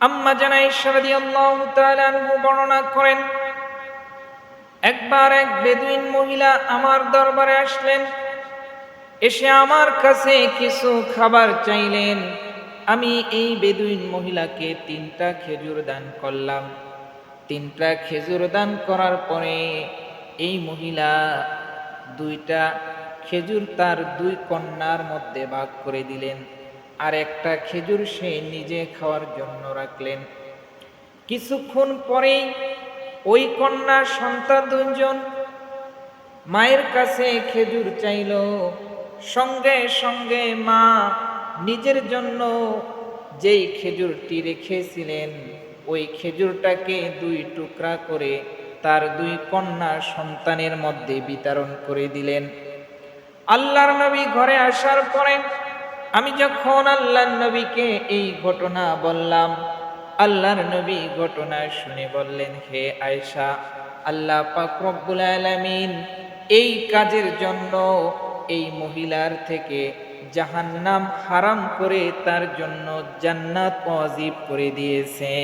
আম্মা জানাই সারাদি আল্লাহ বর্ণনা করেন, একবার এক বেদুইন মহিলা আমার দরবারে আসলেন, এসে আমার কাছে কিছু খাবার চাইলেন। আমি এই বেদুইন মহিলাকে তিনটা খেজুর দান করলাম। তিনটা খেজুর দান করার পরে এই মহিলা দুইটা খেজুর তার দুই কন্যার মধ্যে ভাগ করে দিলেন। আর একটা খেজুর সে নিজে খাওয়ার জন্য রাখলেন। কিছুক্ষণ পরেই ওই কন্যার সন্তান দুজন মায়ের কাছে খেজুর চাইল। সঙ্গে সঙ্গে মা নিজের জন্য যেই খেজুরটি রেখেছিলেন, ওই খেজুরটাকে দুই টুকরা করে তার দুই কন্যা সন্তানের মধ্যে বিতরণ করে দিলেন। আল্লাহর নবী ঘরে আসার পরে আমি যখন আল্লাহর নবীকে এই ঘটনা বললাম, আল্লাহর নবী ঘটনা শুনে বললেন, হে আয়সা আল্লাহ পাক রব্বুল আলামিন এই কাজের জন্য এই মহিলার থেকে জাহান্নাম হারাম করে তার জন্য জান্নাত ওয়াজিব করে দিয়েছে